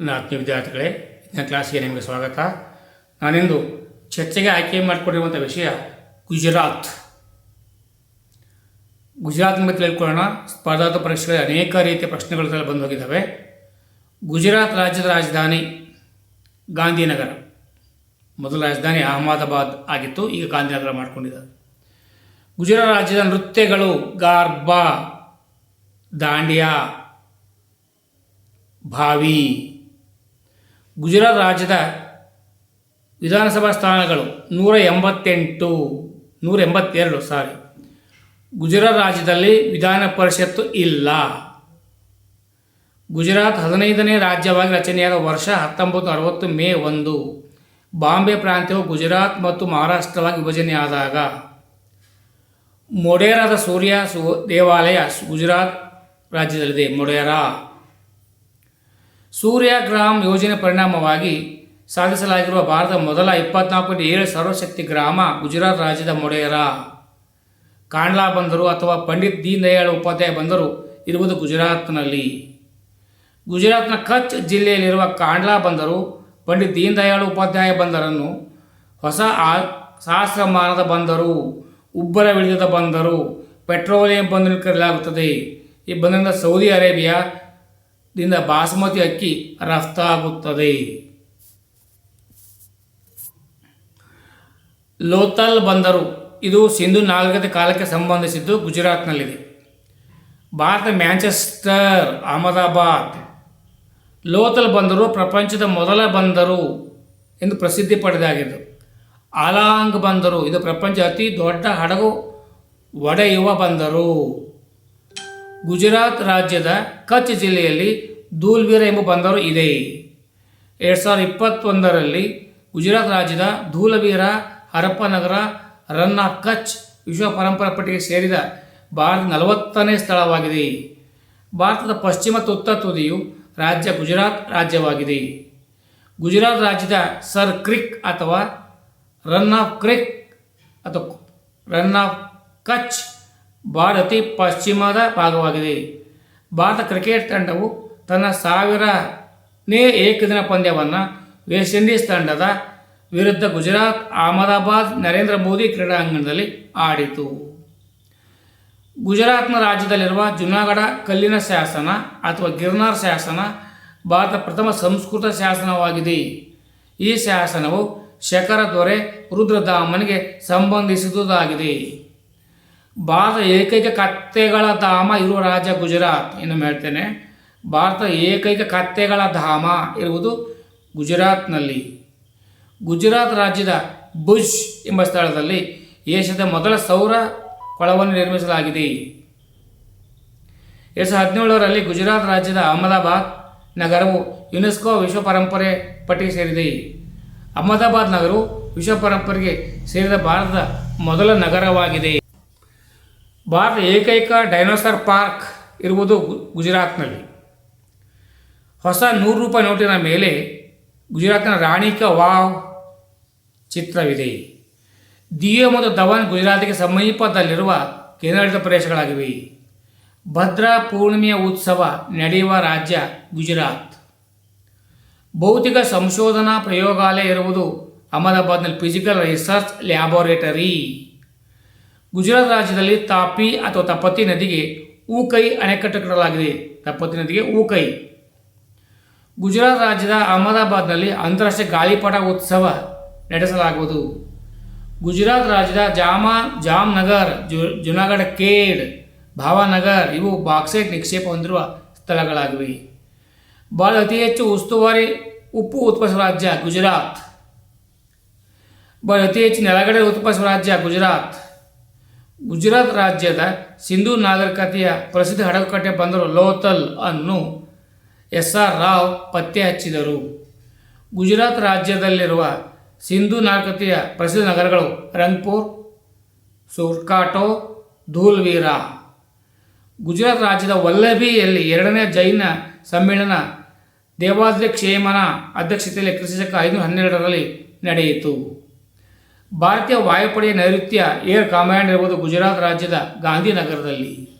ನನ್ನ ಆತ್ಮೀಯ ವಿದ್ಯಾರ್ಥಿಗಳೇ ನನ್ನ ಕ್ಲಾಸ್ಗೆ ನಿಮಗೆ ಸ್ವಾಗತ. ನಾನಿಂದು ಚರ್ಚೆಗೆ ಆಯ್ಕೆ ಮಾಡಿಕೊಂಡಿರುವಂಥ ವಿಷಯ ಗುಜರಾತ್. ಗುಜರಾತ್ ಬಗ್ಗೆ ತಿಳ್ಕೊಳ್ಳೋಣ. ಸ್ಪರ್ಧಾತ್ಮಕ ಪರೀಕ್ಷೆಗಳಲ್ಲಿ ಅನೇಕ ರೀತಿಯ ಪ್ರಶ್ನೆಗಳು ಬಂದು ಹೋಗಿದ್ದಾವೆ. ಗುಜರಾತ್ ರಾಜ್ಯದ ರಾಜಧಾನಿ ಗಾಂಧಿನಗರ. ಮೊದಲ ರಾಜಧಾನಿ ಅಹಮದಾಬಾದ್ ಆಗಿತ್ತು, ಈಗ ಗಾಂಧಿನಗರ ಮಾಡ್ಕೊಂಡಿದ್ದಾರೆ. ಗುಜರಾತ್ ರಾಜ್ಯದ ನೃತ್ಯಗಳು ಗಾರ್ಬಾ, ದಾಂಡಿಯಾ, ಭಾವಿ ಗುಜರಾತ್ ರಾಜ್ಯದ ವಿಧಾನಸಭಾ ಸ್ಥಾನಗಳು ನೂರ ಎಂಬತ್ತೆಂಟು, ನೂರ ಎಂಬತ್ತೆರಡು ಸಾರಿ ಗುಜರಾತ್ ರಾಜ್ಯದಲ್ಲಿ ವಿಧಾನ ಪರಿಷತ್ತು ಇಲ್ಲ. ಗುಜರಾತ್ ಹದಿನೈದನೇ ರಾಜ್ಯವಾಗಿ ರಚನೆಯಾದ ವರ್ಷ ಹತ್ತೊಂಬತ್ತು ಅರವತ್ತು ಮೇ ಒಂದು. ಬಾಂಬೆ ಪ್ರಾಂತ್ಯವು ಗುಜರಾತ್ ಮತ್ತು ಮಹಾರಾಷ್ಟ್ರವಾಗಿ ವಿಭಜನೆಯಾದಾಗ. ಮೊಡೇರಾದ ಸೂರ್ಯ ಸು ದೇವಾಲಯ ಗುಜರಾತ್ ರಾಜ್ಯದಲ್ಲಿದೆ. ಮೊಡೇರಾ. ಸೂರ್ಯಗ್ರಾಮ್ ಯೋಜನೆ ಪರಿಣಾಮವಾಗಿ ಸಾಧಿಸಲಾಗಿರುವ ಭಾರತದ ಮೊದಲ ಇಪ್ಪತ್ನಾಲ್ಕು ಪಾಯಿಂಟ್ ಏಳು ಸರ್ವಶಕ್ತಿ ಗ್ರಾಮ ಗುಜರಾತ್ ರಾಜ್ಯದ ಮೊಡೇರಾ. ಕಾಂಡ್ಲಾ ಬಂದರು ಅಥವಾ ಪಂಡಿತ್ ದೀನ್ ದಯಾಳ್ ಉಪಾಧ್ಯಾಯ ಬಂದರು ಇರುವುದು ಗುಜರಾತ್ನಲ್ಲಿ. ಗುಜರಾತ್ನ ಕಚ್ ಜಿಲ್ಲೆಯಲ್ಲಿರುವ ಕಾಂಡ್ಲಾ ಬಂದರು, ಪಂಡಿತ್ ದೀನ್ ದಯಾಳ್ ಉಪಾಧ್ಯಾಯ ಬಂದರನ್ನು ಹೊಸ ಆ ಸಹಸ್ರಮಾನದ ಬಂದರು, ಉಬ್ಬರ ವಿಳಿದ ಬಂದರು, ಪೆಟ್ರೋಲಿಯಂ ಬಂದರು ಕರೆಯಲಾಗುತ್ತದೆ ಈ ಬಂದರಿಂದ ಸೌದಿ ಅರೇಬಿಯಾದಿಂದ ಬಾಸುಮತಿ ಅಕ್ಕಿ ರಫ್ತಾಗುತ್ತದೆ. ಲೋತಲ್ ಬಂದರು. ಇದು ಸಿಂಧು ನಾಗರಿಕತೆ ಕಾಲಕ್ಕೆ ಸಂಬಂಧಿಸಿದ್ದು ಗುಜರಾತ್ನಲ್ಲಿದೆ. ಭಾರತ ಮ್ಯಾಂಚೆಸ್ಟರ್ ಅಹಮದಾಬಾದ್. ಲೋತಲ್ ಬಂದರು, ಪ್ರಪಂಚದ ಮೊದಲ ಬಂದರು ಎಂದು ಪ್ರಸಿದ್ಧಿ ಪಡೆದಾಗಿದೆ ಆಲಾಂಗ್ ಬಂದರು. ಇದು ಪ್ರಪಂಚ ಅತಿ ದೊಡ್ಡ ಹಡಗು ಒಡೆಯುವ ಬಂದರು. ಗುಜರಾತ್ ರಾಜ್ಯದ ಕಚ್ ಜಿಲ್ಲೆಯಲ್ಲಿ ಧೂಲ್ವೀರ ಎಂಬ ಬಂದರು ಇದೆ. ಎರಡು ಸಾವಿರದ ಇಪ್ಪತ್ತೊಂದರಲ್ಲಿ ಗುಜರಾತ್ ರಾಜ್ಯದ ಧೂಲವೀರ ಹರಪ್ಪನಗರ ರನ್ನ ಕಚ್ ವಿಶ್ವ ಪರಂಪರಾ ಪಟ್ಟಿಗೆ ಸೇರಿದ ಭಾರತ ನಲವತ್ತನೇ ಸ್ಥಳವಾಗಿದೆ. ಭಾರತದ ಪಶ್ಚಿಮ ತುತ್ತ ತುದಿಯು ರಾಜ್ಯ ಗುಜರಾತ್ ರಾಜ್ಯವಾಗಿದೆ. ಗುಜರಾತ್ ರಾಜ್ಯದ ಸರ್ ಕ್ರಿಕ್ ಅಥವಾ ರನ್ ಆಫ್ ಕ್ರಿಕ್ ಅಥವಾ ರನ್ ಆಫ್ ಕಚ್ ಭಾರತ ಪಶ್ಚಿಮದ ಭಾಗವಾಗಿದೆ. ಭಾರತ ಕ್ರಿಕೆಟ್ ತಂಡವು ತನ್ನ ಸಾವಿರನೇ ಏಕದಿನ ಪಂದ್ಯವನ್ನು ವೆಸ್ಟ್ ಇಂಡೀಸ್ ತಂಡದ ವಿರುದ್ಧ ಗುಜರಾತ್, ಅಹಮದಾಬಾದ್, ನರೇಂದ್ರ ಮೋದಿ ಕ್ರೀಡಾಂಗಣದಲ್ಲಿ ಆಡಿತು. ಗುಜರಾತ್ನ ರಾಜ್ಯದಲ್ಲಿರುವ ಜುನಾಗಢ, ಕಲ್ಲಿನ ಶಾಸನ ಅಥವಾ ಗಿರ್ನಾರ್ ಶಾಸನ ಭಾರತ ಪ್ರಥಮ ಸಂಸ್ಕೃತ ಶಾಸನವಾಗಿದೆ. ಈ ಶಾಸನವು ಶಕರ ದೊರೆ ರುದ್ರಧಾಮನಿಗೆ ಸಂಬಂಧಿಸಿದುದಾಗಿದೆ. ಭಾರತ ಏಕೈಕ ಕತ್ತೆಗಳ ಧಾಮ ಇರುವ ರಾಜ್ಯ ಗುಜರಾತ್ ಎಂದು ಹೇಳ್ತೇನೆ. ಭಾರತ ಏಕೈಕ ಕತ್ತೆಗಳ ಧಾಮ ಇರುವುದು ಗುಜರಾತ್ನಲ್ಲಿ. ಗುಜರಾತ್ ರಾಜ್ಯದ ಭುಜ್ ಎಂಬ ಸ್ಥಳದಲ್ಲಿ ಏಷ್ಯಾದ ಮೊದಲ ಸೌರ ಕೊಳವನ್ನು ನಿರ್ಮಿಸಲಾಗಿದೆ. ಎರಡು ಸಾವಿರದ ಹದಿನೇಳರಲ್ಲಿ ಗುಜರಾತ್ ರಾಜ್ಯದ ಅಹಮದಾಬಾದ್ ನಗರವು ಯುನೆಸ್ಕೋ ವಿಶ್ವ ಪರಂಪರೆ ಪಟ್ಟಿಗೆ ಸೇರಿದೆ. ಅಹಮದಾಬಾದ್ ನಗರವು ವಿಶ್ವ ಪರಂಪರೆಗೆ ಸೇರಿದ ಭಾರತದ ಮೊದಲ ನಗರವಾಗಿದೆ. ಭಾರತ ಏಕೈಕ ಡೈನೋಸಾರ್ ಪಾರ್ಕ್ ಇರುವುದು ಗುಜರಾತ್ನಲ್ಲಿ. ಹೊಸ ನೂರು ರೂಪಾಯಿ ನೋಟಿನ ಮೇಲೆ ಗುಜರಾತ್ನ ರಾಣಿಕ ವಾವ್ ಚಿತ್ರವಿದೆ. ದಿಯೋ ಮತ್ತು ಧವನ್ ಗುಜರಾತಿಗೆ ಸಮೀಪದಲ್ಲಿರುವ ಕೇಂದ್ರಾಡಳಿತ ಪ್ರದೇಶಗಳಾಗಿವೆ. ಭದ್ರಾ ಪೂರ್ಣಿಮೆಯ ಉತ್ಸವ ನಡೆಯುವ ರಾಜ್ಯ ಗುಜರಾತ್. ಭೌತಿಕ ಸಂಶೋಧನಾ ಪ್ರಯೋಗಾಲಯ ಇರುವುದು ಅಹಮದಾಬಾದ್ನಲ್ಲಿ ಫಿಸಿಕಲ್ ರಿಸರ್ಚ್ ಲ್ಯಾಬೋರೇಟರಿ. ಗುಜರಾತ್ ರಾಜ್ಯದಲ್ಲಿ ತಾಪಿ ಅಥವಾ ತಪತಿ ನದಿಗೆ ಊಕೈ ಅಣೆಕಟ್ಟು ಕಟ್ಟಲಾಗಿದೆ ತಪತಿ ನದಿಗೆ ಊಕೈ. ಗುಜರಾತ್ ರಾಜ್ಯದ ಅಹಮದಾಬಾದ್ನಲ್ಲಿ ಅಂತಾರಾಷ್ಟ್ರೀಯ ಗಾಳಿಪಟ ಉತ್ಸವ ನಡೆಸಲಾಗುವುದು. ಗುಜರಾತ್ ರಾಜ್ಯದ ಜಾಮಾ, ಜಾಮ್ನಗರ್, ಜು, ಜುನಾಗಢ ಕೇಡ್ ಭಾವನಗರ್ ಇವು ಬಾಕ್ಸೈಟ್ ನಿಕ್ಷೇಪ ಹೊಂದಿರುವ ಸ್ಥಳಗಳಾಗಿವೆ. ಬಹಳ ಅತಿ ಹೆಚ್ಚು ಉಸ್ತುವಾರಿ ಉಪ್ಪು ಉತ್ಪಾದಿಸುವ ರಾಜ್ಯ ಗುಜರಾತ್. ಭಾಳ ಅತಿ ಹೆಚ್ಚು ನೆಲಗಡೆ ಉತ್ಪಾದಿಸುವ ರಾಜ್ಯ ಗುಜರಾತ್. ಗುಜರಾತ್ ರಾಜ್ಯದ ಸಿಂಧೂ ನಾಗರಿಕತೆಯ ಪ್ರಸಿದ್ಧ ಹಡಗುಕಟ್ಟೆ ಬಂದರು ಲೋತಲ್ ಅನ್ನು ಎಸ್ ಆರ್ ರಾವ್ ಪತ್ತೆ ಹಚ್ಚಿದರು. ಗುಜರಾತ್ ರಾಜ್ಯದಲ್ಲಿರುವ ಸಿಂಧೂ ನಾಗರಿಕತೆಯ ಪ್ರಸಿದ್ಧ ನಗರಗಳು ರಂಗ್ಪುರ್ ಸುರ್ಕಾಟೋ, ಧೂಲ್ವೀರಾ. ಗುಜರಾತ್ ರಾಜ್ಯದ ವಲ್ಲಭಿಯಲ್ಲಿ ಎರಡನೇ ಜೈನ ಸಮ್ಮೇಳನ ದೇವಾದ್ರಿ ಕ್ಷೇಮನ ಅಧ್ಯಕ್ಷತೆಯಲ್ಲಿ ಕ್ರಿಸ್ತಕ ಐನೂರ ಹನ್ನೆರಡರಲ್ಲಿ ನಡೆಯಿತು. ಭಾರತೀಯ ವಾಯುಪಡೆಯ ನೈಋತ್ಯ ಏರ್ ಕಮಾಂಡ್ ಇರುವುದು ಗುಜರಾತ್ ರಾಜ್ಯದ ಗಾಂಧಿನಗರದಲ್ಲಿ.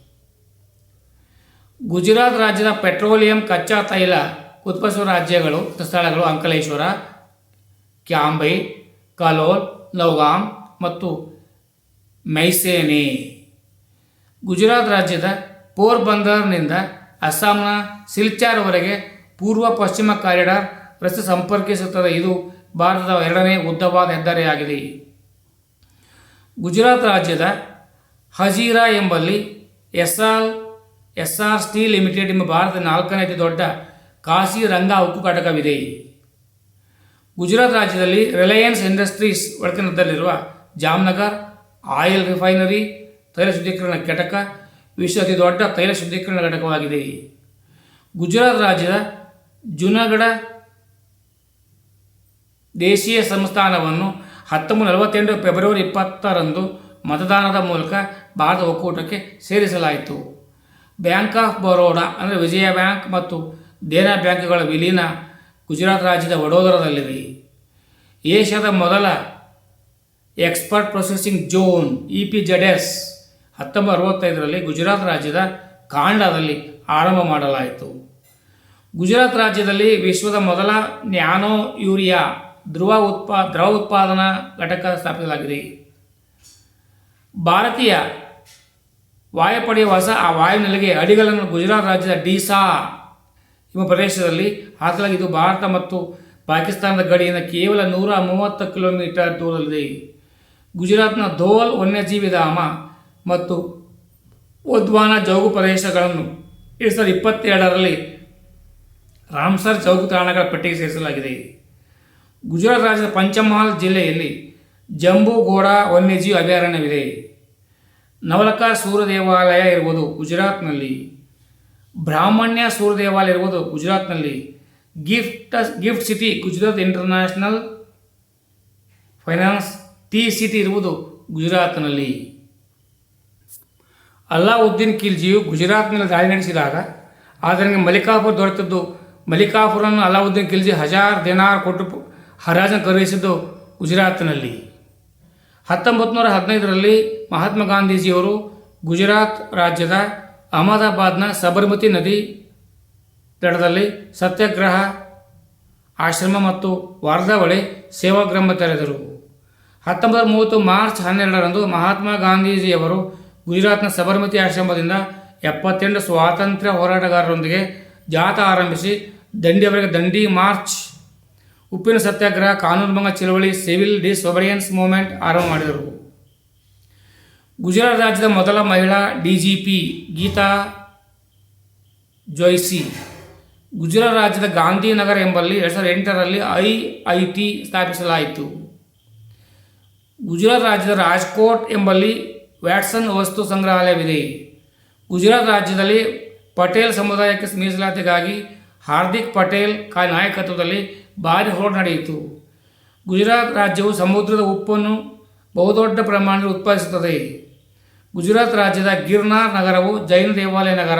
ಗುಜರಾತ್ ರಾಜ್ಯದ ಪೆಟ್ರೋಲಿಯಂ, ಕಚ್ಚಾ ತೈಲ ಉತ್ಪಾದಿಸುವ ರಾಜ್ಯಗಳು, ಸ್ಥಳಗಳು ಅಂಕಲೇಶ್ವರ, ಕ್ಯಾಂಬೈ, ಕಲೋಲ್ ನೌಗಾಮ್ ಮತ್ತು ಮೈಸೇನೆ. ಗುಜರಾತ್ ರಾಜ್ಯದ ಪೋರ್ಬಂದರ್ನಿಂದ ಅಸ್ಸಾಂನ ಸಿಲ್ಚಾರ್ವರೆಗೆ ಪೂರ್ವ ಪಶ್ಚಿಮ ಕಾರಿಡಾರ್ ರಸ್ತೆ ಸಂಪರ್ಕಿಸುತ್ತದೆ. ಇದು ಭಾರತದ ಎರಡನೇ ಉದ್ದವಾದ ಹೆದ್ದಾರಿಯಾಗಿದೆ ಗುಜರಾತ್ ರಾಜ್ಯದ ಹಜೀರಾ ಎಂಬಲ್ಲಿ S R S R steel limited ಎಂಬ ಭಾರತದ ನಾಲ್ಕನೇ ಅತಿ ದೊಡ್ಡ ಕಾಶಿ ರಂಗಾ ಉಕ್ಕು ಘಟಕವಿದೆ ಗುಜರಾತ್ ರಾಜ್ಯದಲ್ಲಿ ರಿಲಯನ್ಸ್ ಇಂಡಸ್ಟ್ರೀಸ್ ಒಡೆತನದಲ್ಲಿರುವ ಜಾಮ್ನಗರ್, ಆಯಿಲ್ ರಿಫೈನರಿ, ತೈಲ ಶುದ್ಧೀಕರಣ ಘಟಕ, ವಿಶ್ವ ಅತಿ ದೊಡ್ಡ ತೈಲ ಶುದ್ಧೀಕರಣ ಘಟಕವಾಗಿದೆ. ಗುಜರಾತ್ ರಾಜ್ಯದ ಜುನಾಗಢ ದೇಶೀಯ ಸಂಸ್ಥಾನವನ್ನು ಹತ್ತೊಂಬತ್ತು ನಲವತ್ತೆಂಟು ಫೆಬ್ರವರಿ ಇಪ್ಪತ್ತರಂದು ಮತದಾನದ ಮೂಲಕ ಭಾರತ ಒಕ್ಕೂಟಕ್ಕೆ ಸೇರಿಸಲಾಯಿತು. ಬ್ಯಾಂಕ್ ಆಫ್ ಬರೋಡಾ ಅಂದರೆ ವಿಜಯ ಬ್ಯಾಂಕ್ ಮತ್ತು ದೇನಾ ಬ್ಯಾಂಕ್ಗಳ ವಿಲೀನ ಗುಜರಾತ್ ರಾಜ್ಯದ ವಡೋದರದಲ್ಲಿದೆ. ಏಷ್ಯಾದ ಮೊದಲ export processing zone E P Z S ಹತ್ತೊಂಬತ್ತು ಅರವತ್ತೈದರಲ್ಲಿ ಗುಜರಾತ್ ರಾಜ್ಯದ ಕಾಂಡದಲ್ಲಿ ಆರಂಭ ಮಾಡಲಾಯಿತು. ಗುಜರಾತ್ ರಾಜ್ಯದಲ್ಲಿ ವಿಶ್ವದ ಮೊದಲ ನ್ಯಾನೋ ಯೂರಿಯಾ ಧ್ರುವ ಉತ್ಪಾ, ದ್ರವ ಉತ್ಪಾದನಾ ಘಟಕ ಸ್ಥಾಪಿಸಲಾಗಿದೆ. ಭಾರತೀಯ ವಾಯುಪಡೆಯ ಹೊಸ ಆ ವಾಯುನೆಲೆಗೆ ಅಡಿಗಳನ್ನು ಗುಜರಾತ್ ರಾಜ್ಯದ ಡೀಸಾ ಎಂಬ ಪ್ರದೇಶದಲ್ಲಿ ಹಾಕಲಾಗಿದ್ದು, ಭಾರತ ಮತ್ತು ಪಾಕಿಸ್ತಾನದ ಗಡಿಯಿಂದ ಕೇವಲ ನೂರ ಮೂವತ್ತು ಕಿಲೋಮೀಟರ್ ದೂರದಲ್ಲಿದೆ. ಗುಜರಾತ್ನ ಧೋಲ್ ವನ್ಯಜೀವಿ ಧಾಮ ಮತ್ತು ಉದ್ವಾನ ಜೌಗು ಪ್ರದೇಶಗಳನ್ನು ಎರಡು ಸಾವಿರದ ಇಪ್ಪತ್ತೆರಡರಲ್ಲಿ ರಾಮ್ಸರ್ ಜೌಗು ತಾಣಗಳ ಪಟ್ಟಿಗೆ ಸೇರಿಸಲಾಗಿದೆ. ಗುಜರಾತ್ ರಾಜ್ಯದ ಪಂಚಮಹಾಲ್ ಜಿಲ್ಲೆಯಲ್ಲಿ ಜಂಬೂಗೋಡ ವನ್ಯಜೀವಿ ಅಭಯಾರಣ್ಯವಿದೆ. ನವಲಕಾ ಸೂರ್ಯ ದೇವಾಲಯ ಗುಜರಾತ್ನಲ್ಲಿ. ಬ್ರಾಹ್ಮಣ್ಯ ಸೂರ್ಯ ದೇವಾಲಯ ಇರುವುದು ಗುಜರಾತ್ನಲ್ಲಿ. Gift gift city Gujarat international finance tec city ಇರುವುದು ಗುಜರಾತ್ನಲ್ಲಿ. ಅಲ್ಲಾವುದ್ದೀನ್ ಖಿಲ್ಜಿಯು ಗುಜರಾತ್ನಲ್ಲಿ ದಾಳಿ ನಡೆಸಿದಾಗ ಆತನಿಗೆ ಮಲಿಕಾಪುರ್ ದೊರೆತದ್ದು ಮಲಿಕಾಪುರನ್ನು ಅಲ್ಲಾವುದ್ದೀನ್ ಖಿಲ್ಜಿ ಹಜಾರ್ ದಿನಾರ್ ಕೊಟ್ಟು ಪ- ಕರೆಯಿಸಿದ್ದು ಗುಜರಾತ್ನಲ್ಲಿ. ಹತ್ತೊಂಬತ್ತು ನೂರ ಹದಿನೈದರಲ್ಲಿ ಮಹಾತ್ಮ ಗಾಂಧೀಜಿಯವರು ಗುಜರಾತ್ ರಾಜ್ಯದ ಅಹಮದಾಬಾದ್ನ ಸಬರ್ಮತಿ ನದಿ ದಡದಲ್ಲಿ ಸತ್ಯಾಗ್ರಹ ಆಶ್ರಮ ಮತ್ತು ವಾರ್ಧಾವಳಿ ಸೇವಾಗ್ರಾಮ ತೆರೆದರು. ಹತ್ತೊಂಬತ್ತು ಮೂವತ್ತು ಮಾರ್ಚ್ ಹನ್ನೆರಡರಂದು ಮಹಾತ್ಮ ಗಾಂಧೀಜಿಯವರು ಗುಜರಾತ್ನ ಸಬರ್ಮತಿ ಆಶ್ರಮದಿಂದ ಎಪ್ಪತ್ತೆಂಟು ಸ್ವಾತಂತ್ರ್ಯ ಹೋರಾಟಗಾರರೊಂದಿಗೆ ಜಾಥಾ ಆರಂಭಿಸಿ ದಂಡಿಯವರೆಗೆ ದಂಡಿ ಮಾರ್ಚ್ ಉಪ್ಪಿನ ಸತ್ಯಾಗ್ರಹ ಕಾನೂನುಭಂಗ ಚಳವಳಿ, ಸಿವಿಲ್ ಡಿಸೊಬರಿಯನ್ಸ್ ಮೂವ್ಮೆಂಟ್ ಆರಂಭ ಮಾಡಿದರು. ಗುಜರಾತ್ ರಾಜ್ಯದ ಮೊದಲ ಮಹಿಳಾ D G P Geeta Johri Gujarat ರಾಜ್ಯದ ಗಾಂಧಿನಗರ ಎಂಬಲ್ಲಿ ಎರಡು ಸಾವಿರದ ಎಂಟರಲ್ಲಿ ಐ ಐ ಟಿ ಸ್ಥಾಪಿಸಲಾಯಿತು. ಗುಜರಾತ್ ರಾಜ್ಯದ ರಾಜ್ಕೋಟ್ ಎಂಬಲ್ಲಿ ವ್ಯಾಟ್ಸನ್ ವಸ್ತು ಸಂಗ್ರಹಾಲಯವಿದೆ. ಗುಜರಾತ್ ರಾಜ್ಯದಲ್ಲಿ ಪಟೇಲ್ ಸಮುದಾಯಕ್ಕೆ ಮೀಸಲಾತಿಗಾಗಿ ಹಾರ್ದಿಕ್ ಪಟೇಲ್ ನಾಯಕತ್ವದಲ್ಲಿ ಭಾರಿ ಹೋರಾಟ ನಡೆಯಿತು. ಗುಜರಾತ್ ರಾಜ್ಯವು ಸಮುದ್ರದ ಉಪ್ಪನ್ನು ಬಹುದೊಡ್ಡ ಪ್ರಮಾಣದಲ್ಲಿ ಉತ್ಪಾದಿಸುತ್ತದೆ. ಗುಜರಾತ್ ರಾಜ್ಯದ ಗಿರ್ನಾರ್ ನಗರವು ಜೈನ ದೇವಾಲಯ ನಗರ.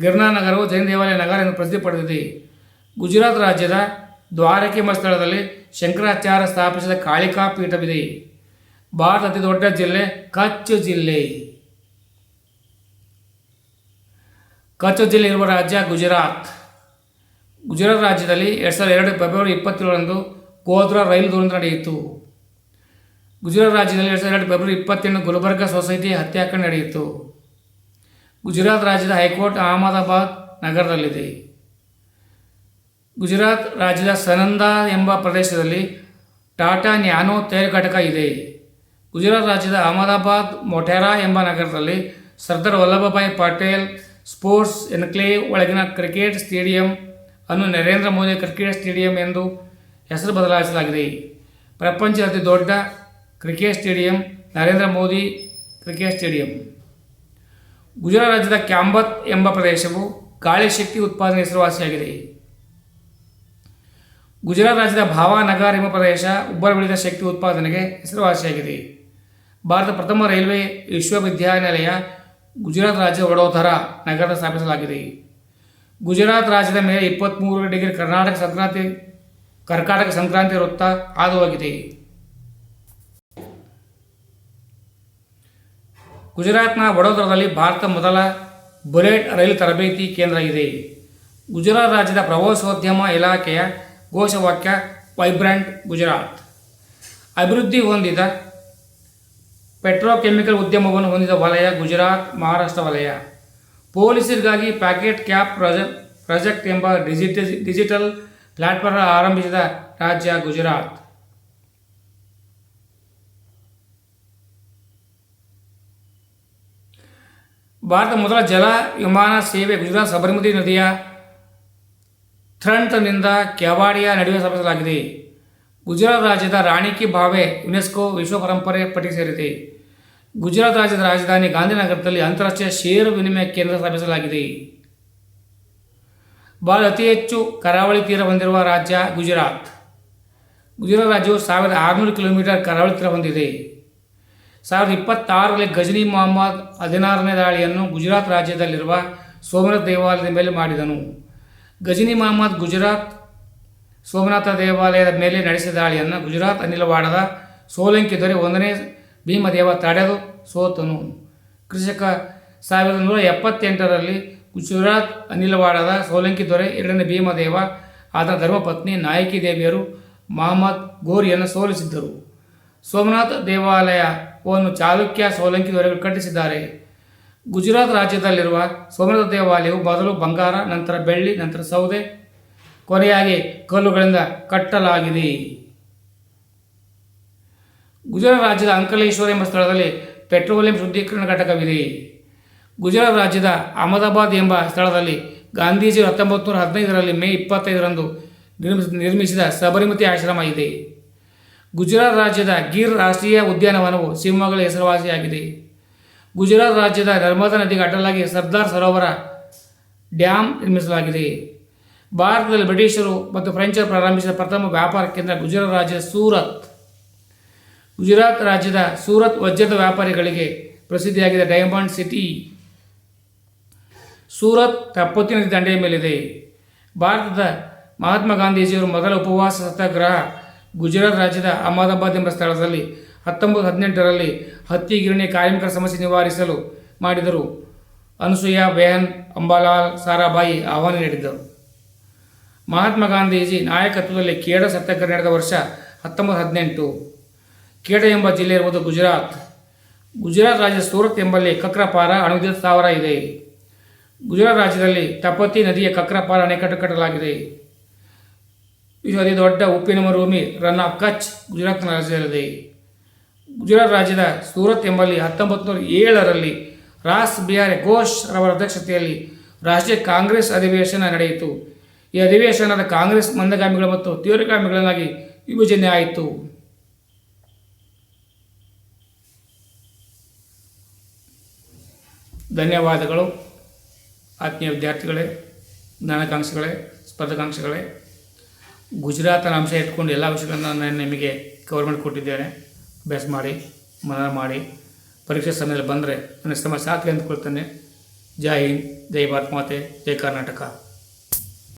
ಗಿರ್ನಾರ್ ನಗರವು ಜೈನ ದೇವಾಲಯ ನಗರ ಎಂದು ಪ್ರಸಿದ್ಧಿ ಪಡೆದಿದೆ. ಗುಜರಾತ್ ರಾಜ್ಯದ ದ್ವಾರಕೆ ಎಂಬ ಸ್ಥಳದಲ್ಲಿ ಶಂಕರಾಚಾರ್ಯ ಸ್ಥಾಪಿಸಿದ ಕಾಳಿಕಾ ಪೀಠವಿದೆ. ಭಾರತ ಅತಿ ದೊಡ್ಡ ಜಿಲ್ಲೆ ಕಚ್ ಜಿಲ್ಲೆ. ಕಚ್ ಜಿಲ್ಲೆ ಇರುವ ರಾಜ್ಯ ಗುಜರಾತ್. ಗುಜರಾತ್ ರಾಜ್ಯದಲ್ಲಿ ಎರಡು ಸಾವಿರದ ಎರಡು ಫೆಬ್ರವರಿ ಇಪ್ಪತ್ತೇಳರಂದು ಗೋಧ್ರಾ ರೈಲು ದುರಂತ ನಡೆಯಿತು. ಗುಜರಾತ್ ರಾಜ್ಯದಲ್ಲಿ ಎರಡು ಸಾವಿರದ ಎರಡು ಫೆಬ್ರವರಿ ಇಪ್ಪತ್ತೆಂಟು ಗುಲ್ಬರ್ಗಾ ಸೊಸೈಟಿ ಹತ್ಯಾಕಾಂಡ ನಡೆಯಿತು. ಗುಜರಾತ್ ರಾಜ್ಯದ ಹೈಕೋರ್ಟ್ ಅಹಮದಾಬಾದ್ ನಗರದಲ್ಲಿದೆ. ಗುಜರಾತ್ ರಾಜ್ಯದ ಸನಂದ ಎಂಬ ಪ್ರದೇಶದಲ್ಲಿ ಟಾಟಾ ನ್ಯಾನೋ ತೈಲ ಘಟಕ ಇದೆ. ಗುಜರಾತ್ ರಾಜ್ಯದ ಅಹಮದಾಬಾದ್, ಮೊಟೆರಾ ಎಂಬ ನಗರದಲ್ಲಿ ಸರ್ದಾರ್ ವಲ್ಲಭಭಾಯಿ ಪಟೇಲ್ ಸ್ಪೋರ್ಟ್ಸ್ ಎನ್ಕ್ಲೇವ್ ಒಳಗಿನ ಕ್ರಿಕೆಟ್ ಸ್ಟೇಡಿಯಂ ಅನ್ನು ನರೇಂದ್ರ ಮೋದಿ ಕ್ರಿಕೆಟ್ ಸ್ಟೇಡಿಯಂ ಎಂದು ಹೆಸರು ಬದಲಾಯಿಸಲಾಗಿದೆ. ಪ್ರಪಂಚದ ಅತಿ ದೊಡ್ಡ cricket stadium, Narendra Modi cricket stadium. Gujarat ರಾಜ್ಯದ ಕ್ಯಾಂಬತ್ ಎಂಬ ಪ್ರದೇಶವು ಗಾಳಿ ಶಕ್ತಿ ಉತ್ಪಾದನೆ ಹೆಸರುವಾಸಿಯಾಗಿದೆ. ಗುಜರಾತ್ ರಾಜ್ಯದ ಭಾವಾನಗರ್ ಎಂಬ ಪ್ರದೇಶ ಉಬ್ಬರವಿಳಿದ ಶಕ್ತಿ ಉತ್ಪಾದನೆಗೆ ಹೆಸರುವಾಸಿಯಾಗಿದೆ. ಭಾರತ ಪ್ರಥಮ ರೈಲ್ವೆ ವಿಶ್ವವಿದ್ಯಾನಿಲಯ ಗುಜರಾತ್ ರಾಜ್ಯದ ವಡೋದರ ನಗರ ಸ್ಥಾಪಿಸಲಾಗಿದೆ. ಗುಜರಾತ್ ರಾಜ್ಯದ ಮೇಲೆ ಇಪ್ಪತ್ತ್ಮೂರು ಡಿಗ್ರಿ ಕರ್ನಾಟಕ ಸಂಕ್ರಾಂತಿ ಕರ್ನಾಟಕ ಸಂಕ್ರಾಂತಿ ವೃತ್ತ ಹಾದು ಹೋಗಿದೆ ಗುಜರಾತ್ನ ವಡೋದರದಲ್ಲಿ ಭಾರತ ಮೊದಲ ಬುಲೆಟ್ ರೈಲು ತರಬೇತಿ ಕೇಂದ್ರ ಇದೆ. ಗುಜರಾತ್ ರಾಜ್ಯದ ಪ್ರವಾಸೋದ್ಯಮ ಇಲಾಖೆಯ ಘೋಷವಾಕ್ಯ, ವೈಬ್ರೆಂಟ್ ಗುಜರಾತ್ ಅಭಿವೃದ್ಧಿ ಹೊಂದಿದ ಪೆಟ್ರೋಕೆಮಿಕಲ್ ಉದ್ಯಮವನ್ನು ಹೊಂದಿದ ವಲಯ ಗುಜರಾತ್, ಮಹಾರಾಷ್ಟ್ರ ವಲಯ. ಪೊಲೀಸರಿಗಾಗಿ ಪ್ಯಾಕೆಟ್ ಕ್ಯಾಪ್ ಪ್ರಾಜೆಕ್ಟ್ ಪ್ರಾಜೆಕ್ಟ್ ಎಂಬ ಡಿಜಿಟಲ್ ಡಿಜಿಟಲ್ ಪ್ಲಾಟ್ಫಾರ್ಮ್ ಆರಂಭಿಸಿದ ರಾಜ್ಯ ಗುಜರಾತ್. ಭಾರತ ಮೊದಲ ಜಲ ವಿಮಾನ ಸೇವೆ ಗುಜರಾತ್ ಸಬರಮತಿ ನದಿಯ ಥ್ರಂಟ್ನಿಂದ ಕೆವಾಡಿಯಾ ನಡುವೆ ಸ್ಥಾಪಿಸಲಾಗಿದೆ. ಗುಜರಾತ್ ರಾಜ್ಯದ ರಾಣಿ ಕಿ ಭಾವೆ ಯುನೆಸ್ಕೋ ವಿಶ್ವ ಪರಂಪರೆ ಪಟ್ಟಿಗೆ ಸೇರಿದೆ. ಗುಜರಾತ್ ರಾಜ್ಯದ ರಾಜಧಾನಿ ಗಾಂಧಿನಗರದಲ್ಲಿ ಅಂತಾರಾಷ್ಟ್ರೀಯ ಷೇರು ವಿನಿಮಯ ಕೇಂದ್ರ ಸ್ಥಾಪಿಸಲಾಗಿದೆ. ಭಾರತ ಅತಿ ಹೆಚ್ಚು ಕರಾವಳಿ ತೀರ ಹೊಂದಿರುವ ರಾಜ್ಯ ಗುಜರಾತ್. ಗುಜರಾತ್ ರಾಜ್ಯವು ಸಾವಿರದ ಆರುನೂರು ಕಿಲೋಮೀಟರ್ ಕರಾವಳಿ ತೀರ ಹೊಂದಿದೆ. ಸಾವಿರದ ಇಪ್ಪತ್ತಾರರಲ್ಲಿ ಗಜನಿ ಮೊಹಮ್ಮದ್ ಹದಿನಾರನೇ ದಾಳಿಯನ್ನು ಗುಜರಾತ್ ರಾಜ್ಯದಲ್ಲಿರುವ ಸೋಮನಾಥ ದೇವಾಲಯದ ಮೇಲೆ ಮಾಡಿದನು. ಗಜನಿ ಮೊಹಮ್ಮದ್ ಗುಜರಾತ್ ಸೋಮನಾಥ ದೇವಾಲಯದ ಮೇಲೆ ನಡೆಸಿದ ದಾಳಿಯನ್ನು ಗುಜರಾತ್ ಅನಿಲವಾಡದ ಸೋಲಂಕಿ ದೊರೆ ಒಂದನೇ ಭೀಮದೇವ ತಡೆದು ಸೋತನು. ಕೃಷಕ ಸಾವಿರದ ನೂರ ಎಪ್ಪತ್ತೆಂಟರಲ್ಲಿ ಗುಜರಾತ್ ಅನಿಲವಾಡದ ಸೋಲಂಕಿ ದೊರೆ, ಎರಡನೇ ಭೀಮದೇವ ಆತನ ಧರ್ಮಪತ್ನಿ ನಾಯಕಿ ದೇವಿಯರು ಮಹಮ್ಮದ್ ಗೋರಿಯನ್ನು ಸೋಲಿಸಿದ್ದರು. ಸೋಮನಾಥ ದೇವಾಲಯವನ್ನು ಚಾಲುಕ್ಯ ಸೋಲಂಕಿ ದೊರೆಗಳು ಕಟ್ಟಿಸಿದ್ದಾರೆ. ಗುಜರಾತ್ ರಾಜ್ಯದಲ್ಲಿರುವ ಸೋಮನಾಥ ದೇವಾಲಯವು ಮೊದಲು ಬಂಗಾರ, ನಂತರ ಬೆಳ್ಳಿ, ನಂತರ ಸೌದೆ, ಕೊನೆಯಾಗಿ ಕಲ್ಲುಗಳಿಂದ ಕಟ್ಟಲಾಗಿದೆ. ಗುಜರಾತ್ ರಾಜ್ಯದ ಅಂಕಲೇಶ್ವರ ಎಂಬ ಸ್ಥಳದಲ್ಲಿ ಪೆಟ್ರೋಲಿಯಂ ಶುದ್ಧೀಕರಣ ಘಟಕವಿದೆ. ಗುಜರಾತ್ ರಾಜ್ಯದ ಅಹಮದಾಬಾದ್ ಎಂಬ ಸ್ಥಳದಲ್ಲಿ ಗಾಂಧೀಜಿ ಹತ್ತೊಂಬತ್ತು ನೂರ ಹದಿನೈದರಲ್ಲಿ ಮೇ ಇಪ್ಪತ್ತೈದರಂದು ನಿರ್ಮಿಸ, ನಿರ್ಮಿಸಿದ ಸಬರಿಮತಿ ಆಶ್ರಮ ಇದೆ. ಗುಜರಾತ್ ರಾಜ್ಯದ ಗಿರ್ ರಾಷ್ಟ್ರೀಯ ಉದ್ಯಾನವನವು ಸಿಂಹಗಳ ಹೆಸರುವಾಸಿಯಾಗಿದೆ. ಗುಜರಾತ್ ರಾಜ್ಯದ ನರ್ಮದಾ ನದಿಗೆ ಅಡ್ಡಲಾಗಿ ಸರ್ದಾರ್ ಸರೋವರ ಡ್ಯಾಮ್ ನಿರ್ಮಿಸಲಾಗಿದೆ. ಭಾರತದಲ್ಲಿ ಬ್ರಿಟಿಷರು ಮತ್ತು ಫ್ರೆಂಚರು ಪ್ರಾರಂಭಿಸಿದ ಪ್ರಥಮ ವ್ಯಾಪಾರ ಕೇಂದ್ರ ಗುಜರಾತ್ ರಾಜ್ಯದ ಸೂರತ್. ಗುಜರಾತ್ ರಾಜ್ಯದ ಸೂರತ್ ವಜ್ರದ ವ್ಯಾಪಾರಿಗಳಿಗೆ ಪ್ರಸಿದ್ಧಿಯಾಗಿದೆ ಡೈಮಂಡ್ ಸಿಟಿ ಸೂರತ್ ತಪ್ಪತ್ತಿನ ದಂಡೆಯ ಮೇಲಿದೆ. ಭಾರತದ ಮಹಾತ್ಮ ಗಾಂಧೀಜಿಯವರು ಮೊದಲ ಉಪವಾಸ ಸತ್ಯಾಗ್ರಹ ಗುಜರಾತ್ ರಾಜ್ಯದ ಅಹಮದಾಬಾದ್ ಎಂಬ ಸ್ಥಳದಲ್ಲಿ ಹತ್ತೊಂಬತ್ತು ಹದಿನೆಂಟರಲ್ಲಿ ಹತ್ತಿ ಗಿರಣಿ ಕಾರ್ಮಿಕರ ಸಮಸ್ಯೆ ನಿವಾರಿಸಲು ಮಾಡಿದರು. ಅನಸೂಯ ಬೆಹನ್, ಅಂಬಾಲಾಲ್ ಸಾರಾಬಾಯಿ ಆಹ್ವಾನ ನೀಡಿದ್ದರು. ಮಹಾತ್ಮ ಗಾಂಧೀಜಿ ನಾಯಕತ್ವದಲ್ಲಿ ಕೇರಳ ಸತ್ಯಾಗ್ರಹ ನಡೆದ ವರ್ಷ ಹತ್ತೊಂಬತ್ತು ಹದಿನೆಂಟು. ಕೇಡ ಎಂಬ ಜಿಲ್ಲೆ ಇರುವುದು ಗುಜರಾತ್. ಗುಜರಾತ್ ರಾಜ್ಯದ ಸೂರತ್ ಎಂಬಲ್ಲಿ ಕಕ್ರಪಾರ ಅಣುವಿದ್ಯುತ್ ಸ್ಥಾವರ ಇದೆ. ಗುಜರಾತ್ ರಾಜ್ಯದಲ್ಲಿ ತಪತಿ ನದಿಯ ಕಕ್ರಪಾರ ಅಣೆಕಟ್ಟು ಕಟ್ಟಲಾಗಿದೆ. ಇದು ಅತಿ ದೊಡ್ಡ ಉಪ್ಪಿನ ಮರುಭೂಮಿ ರನ್ ಆಫ್ ಕಚ್ ಗುಜರಾತ್ ರಾಜ್ಯದಲ್ಲಿದೆ. ಗುಜರಾತ್ ರಾಜ್ಯದ ಸೂರತ್ ಎಂಬಲ್ಲಿ ಹತ್ತೊಂಬತ್ತು ನೂರ ಏಳರಲ್ಲಿ ರಾಸ್ ಬಿಹಾರಿ ಘೋಷ್ ರವರ ಅಧ್ಯಕ್ಷತೆಯಲ್ಲಿ ರಾಷ್ಟ್ರೀಯ ಕಾಂಗ್ರೆಸ್ ಅಧಿವೇಶನ ನಡೆಯಿತು. ಈ ಅಧಿವೇಶನದ ಕಾಂಗ್ರೆಸ್ ಮಂದಗಾಮಿಗಳು ಮತ್ತು ತೀವ್ರಗಾಮಿಗಳನ್ನಾಗಿ ವಿಭಜನೆ ಆಯಿತು. ಧನ್ಯವಾದಗಳು. ಆತ್ಮೀಯ ವಿದ್ಯಾರ್ಥಿಗಳೇ, ಜ್ಞಾನಕಾಂಕ್ಷಿಗಳೇ, ಸ್ಪರ್ಧಾಕಾಂಕ್ಷಿಗಳೇ. ಗುಜರಾತನ ಅಂಶ ಇಟ್ಕೊಂಡು ಎಲ್ಲ ವಿಷಯಗಳನ್ನು ನಾನು ನಿಮಗೆ ಕವರ್ ಮಾಡಿ ಕೊಟ್ಟಿದ್ದೇನೆ. ಅಭ್ಯಾಸ ಮಾಡಿ, ಮನನ ಮಾಡಿ. ಪರೀಕ್ಷೆ ಸಮಯದಲ್ಲಿ ಬಂದರೆ ನನ್ನ ಶ್ರಮ ಅಂತ ಅಂದ್ಕೊಳ್ತೇನೆ ಜೈ ಹಿಂದ್, ಜೈ ಭಾರತ್ ಮಾತೆ, ಜೈ ಕರ್ನಾಟಕ.